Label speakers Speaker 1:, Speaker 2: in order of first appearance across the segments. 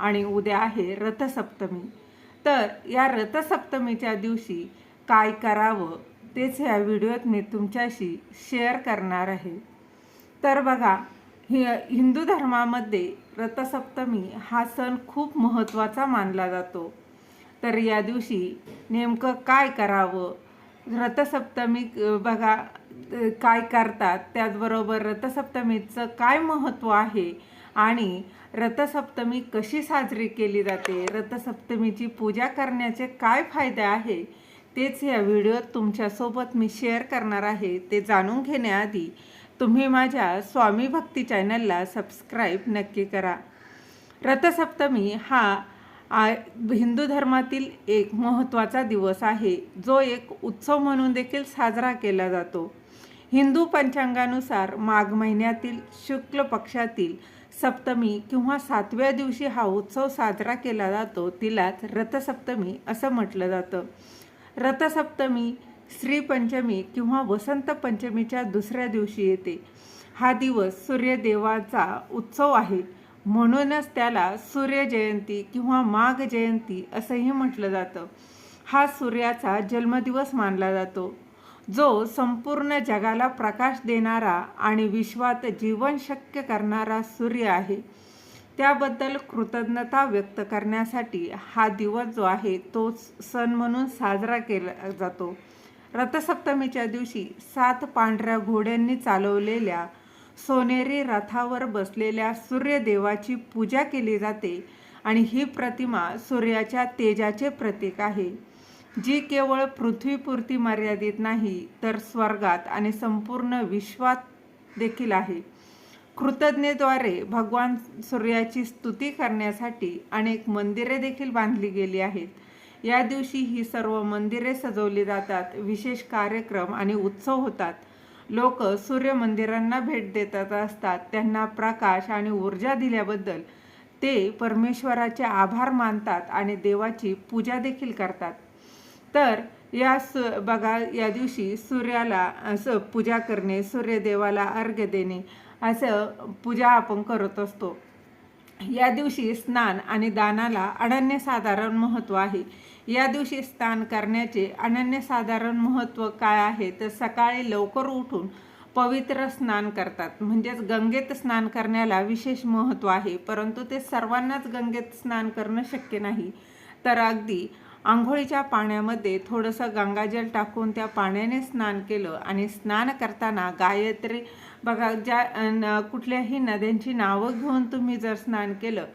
Speaker 1: आणि उद्या आहे रथसप्तमी. तर या रथसप्तमीच्या दिवशी काय करावं तेच ह्या व्हिडिओत मी तुमच्याशी शेअर करणार आहे. तर बघा हि हिंदू धर्मामध्ये रथसप्तमी हा सण खूप महत्त्वाचा मानला जातो. तर या दिवशी नेमकं काय करावं? रथसप्तमी बघा काय करतात? त्याचबरोबर रथसप्तमीचं काय महत्त्व आहे? आणि रथसप्तमी कशी साजरी केली जाते? रथसप्तमीची पूजा करण्याचे काय फायदे आहे? तेच या व्हिडिओत तुमच्यासोबत मी शेअर करणार आहे. ते जाणून घेण्याआधी तुम्ही माझ्या स्वामी भक्ती चॅनलला सबस्क्राईब नक्की करा. रथसप्तमी हा आ, हिंदू धर्मातील एक महत्त्वाचा दिवस आहे. जो एक उत्सव म्हणून देखील साजरा केला जातो. हिंदू पंचांगानुसार माघ महिन्यातील शुक्ल पक्षातील सप्तमी किंवा सातव्या दिवशी हा उत्सव साजरा केला जातो तिलाच रथसप्तमी असं म्हटलं जातं. रथसप्तमी श्रीपंचमी किंवा वसंत पंचमीच्या दुसऱ्या दिवशी येते. हा दिवस सूर्यदेवाचा उत्सव आहे. म्हणूनच त्याला सूर्यजयंती किंवा माघ जयंती असंही म्हटलं जातं. हा सूर्याचा जन्मदिवस मानला जातो. जो संपूर्ण जगाला प्रकाश देणारा आणि विश्वात जीवन शक्य करणारा सूर्य आहे. त्याबद्दल कृतज्ञता व्यक्त करण्यासाठी हा दिवस जो आहे तो सण म्हणून साजरा केला जातो. रथसप्तमीच्या दिवशी सात पांढऱ्या घोड्यांनी चालवलेल्या सोनेरी रथावर बसलेल्या सूर्यदेवाची पूजा केली जाते आणि ही प्रतिमा सूर्याच्या तेजाचे प्रतीक आहे. जी केवळ पृथ्वीपुरती मर्यादित नाही तर स्वर्गात आणि संपूर्ण विश्वात देखील आहे. कृतज्ञतेद्वारे भगवान सूर्याची स्तुती करण्यासाठी अनेक मंदिरे देखील बांधली गेली आहेत. या दिवशी ही सर्व मंदिरे सजवली जातात विशेष कार्यक्रम आणि उत्सव होतात. लोक सूर्य मंदिरांना भेट देतात असतात त्यांना प्रकाश आणि ऊर्जा दिल्याबद्दल ते परमेश्वराचे आभार मानतात आणि देवाची पूजा देखील करतात. तर या सु बघा या दिवशी सूर्याला असं पूजा करणे सूर्यदेवाला अर्घ्य देणे असं पूजा आपण करत असतो. या दिवशी स्नान आणि दानाला अनन्यसाधारण महत्त्व आहे. या दिवशी स्नान करण्याचे अनन्यसाधारण महत्त्व काय आहे? तर सकाळी लवकर उठून पवित्र स्नान करतात. म्हणजेच गंगेत स्नान करण्याला विशेष महत्त्व आहे. परंतु ते सर्वांनाच गंगेत स्नान करणं शक्य नाही. तर अगदी आंघोळीच्या पाण्यामध्ये थोडंसं गंगाजल टाकून त्या पाण्याने स्नान केलं आणि स्नान करताना गायत्री बघा ज्या न कुठल्याही नद्यांची नावं घेऊन तुम्ही जर स्नान केलं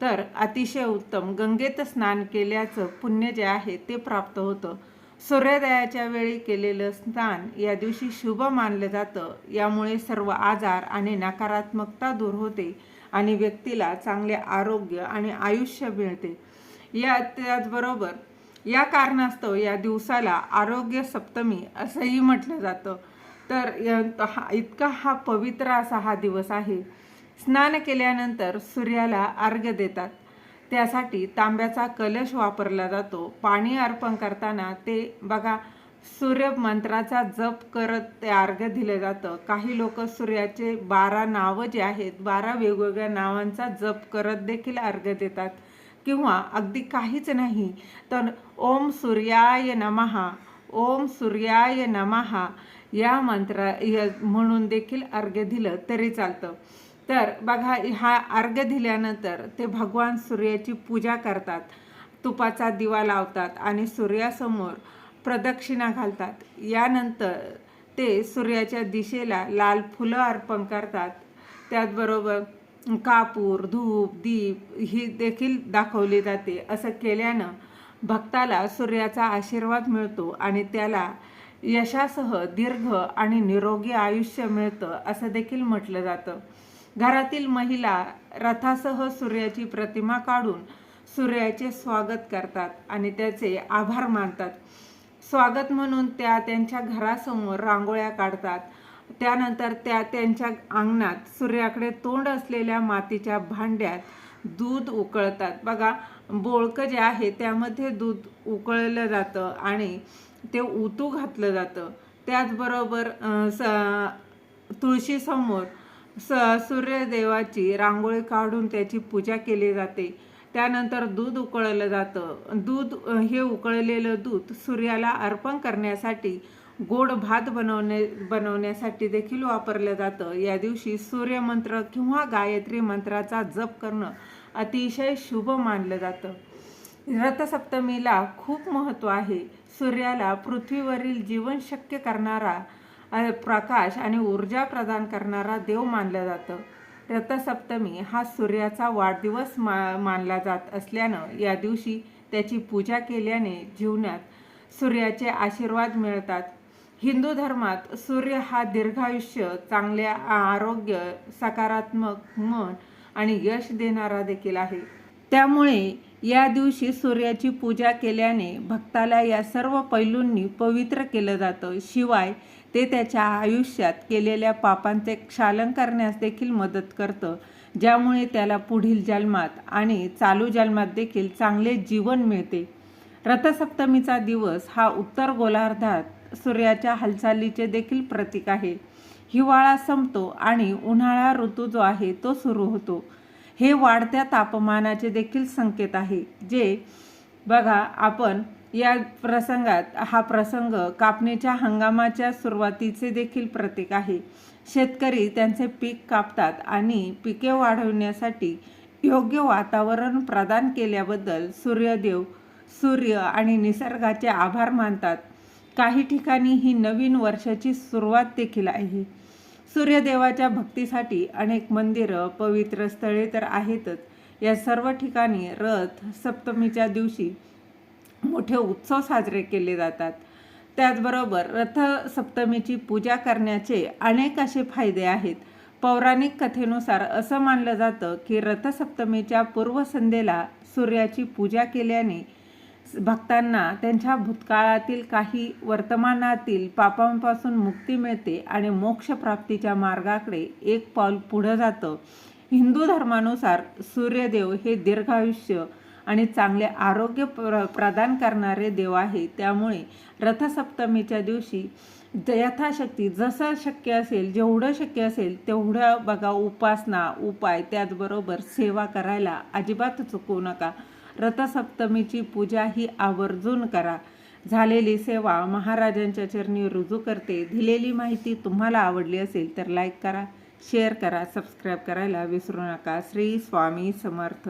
Speaker 1: तर अतिशय उत्तम. गंगेत स्नान केल्याचं पुण्य जे आहे ते प्राप्त होतं. सूर्योदयाच्या वेळी केलेलं स्नान या दिवशी शुभ मानलं जातं. यामुळे सर्व आजार आणि नकारात्मकता दूर होते आणि व्यक्तीला चांगले आरोग्य आणि आयुष्य मिळते. या त्याचबरोबर या कारणास्तव या दिवसाला आरोग्य सप्तमी असंही म्हटलं जातं. तर हा इतका हा पवित्र असा हा दिवस आहे. स्नान केल्यानंतर सूर्याला अर्घ्य देतात. त्यासाठी तांब्याचा कलश वापरला जातो. पाणी अर्पण करताना ते बघा सूर्य मंत्राचा जप करत ते अर्घ्य दिलं जातं. काही लोक सूर्याचे बारा नावं जे आहेत बारा वेगवेगळ्या नावांचा जप करत देखील अर्घ्य देतात. किंवा अगदी काहीच नाही तर ओम सूर्याय नमहा ओम सूर्याय नमहा या मंत्रा म्हणून देखील अर्घ्य दिलं तरी चालतं. तर बघा हा अर्घ्य दिल्यानंतर ते भगवान सूर्याची पूजा करतात तुपाचा दिवा लावतात आणि सूर्यासमोर प्रदक्षिणा घालतात. यानंतर ते सूर्याच्या दिशेला लाल फुलं अर्पण करतात. त्याचबरोबर कापूर धूप दीप ही देखील दाखवली जाते. असं केल्यानं भक्ताला सूर्याचा आशीर्वाद मिळतो आणि त्याला यशासह दीर्घ आणि निरोगी आयुष्य मिळतं असं देखील म्हटलं जातं. घरातील महिला रथासह सूर्याची प्रतिमा काढून सूर्याचे स्वागत करतात आणि त्याचे आभार मानतात. स्वागत म्हणून त्या त्यांच्या घरासमोर रांगोळ्या काढतात. त्यानंतर त्या त्यांच्या अंगणात सूर्याकडे तोंड असलेल्या मातीच्या भांड्यात दूध उकळतात. बघा बोळकं जे आहे त्यामध्ये दूध उकळलं जातं आणि ते उतू घातलं जातं. त्याचबरोबर स तुळशीसमोर स सूर्यदेवाची रांगोळी काढून त्याची पूजा केली जाते. त्यानंतर दूध उकळलं जातं. दूध हे उकळलेलं दूध सूर्याला अर्पण करण्यासाठी गोड भात बनवणे बनवण्यासाठी देखील वापरलं जातं. या दिवशी सूर्यमंत्र किंवा गायत्री मंत्राचा जप करणं अतिशय शुभ मानलं जातं. रथसप्तमीला खूप महत्त्व आहे. सूर्याला पृथ्वीवरील जीवन शक्य करणारा प्रकाश आणि ऊर्जा प्रदान करणारा देव मानलं जातं. रथसप्तमी हा सूर्याचा वाढदिवस मा मानला जात असल्यानं या दिवशी त्याची पूजा केल्याने जीवनात सूर्याचे आशीर्वाद मिळतात. हिंदू धर्मात सूर्य हा दीर्घायुष्य चांगले आरोग्य सकारात्मक मन आणि यश देणारा देखील आहे. त्यामुळे या दिवशी सूर्याची पूजा केल्याने भक्ताला या सर्व पैलूंनी पवित्र केलं जातं. शिवाय ते त्याच्या आयुष्यात केलेल्या पापांचे क्षालन करण्यास देखील मदत करतं ज्यामुळे त्याला पुढील जन्मात आणि चालू जन्मात देखील चांगले जीवन मिळते. रथसप्तमीचा दिवस हा उत्तर गोलार्धात सूर्याच्या हालचालीचे देखील प्रतीक आहे. हिवाळा संपतो आणि उन्हाळा ऋतू जो आहे तो सुरू होतो. हे वाढत्या तापमानाचे देखील संकेत आहे. जे बघा आपण या प्रसंगात हा प्रसंग कापणीच्या हंगामाच्या सुरुवातीचे देखील प्रतीक आहे. शेतकरी त्यांचे पीक कापतात आणि पिके वाढवण्यासाठी योग्य वातावरण प्रदान केल्याबद्दल सूर्यदेव सूर्य आणि निसर्गाचे आभार मानतात. काही ठिकाणी ही नवीन वर्षाची सुरुवात देखील आहे. सूर्यदेवाच्या भक्तीसाठी अनेक मंदिरं पवित्र स्थळे तर आहेतच. या सर्व ठिकाणी रथ सप्तमीच्या दिवशी मोठे उत्सव साजरे केले जातात. त्याचबरोबर रथसप्तमीची पूजा करण्याचे अनेक असे फायदे आहेत. पौराणिक कथेनुसार असं मानलं जातं की रथसप्तमीच्या पूर्वसंध्येला सूर्याची पूजा केल्याने भक्तांना त्यांच्या भूतकाळातील काही वर्तमानातील पापांपासून मुक्ती मिळते आणि मोक्षप्राप्तीच्या मार्गाकडे एक पाऊल पुढं जातं. हिंदू धर्मानुसार सूर्यदेव हे दीर्घायुष्य आणि चांगले आरोग्य प्र प्रदान करणारे देव आहे त्यामुळे रथसप्तमीच्या दिवशी यथाशक्ती जसं शक्य असेल जेवढं शक्य असेल तेवढं बघा उपासना उपाय त्याचबरोबर सेवा करायला अजिबात चुकवू नका. रथसप्तमीची पूजा ही आवर्जून करा. झालेली सेवा महाराजांच्या चरणी रुजू करते. दिलेली माहिती तुम्हाला आवडली असेल तर लाईक करा शेअर करा सबस्क्राईब करायला विसरू नका. श्री स्वामी समर्थ.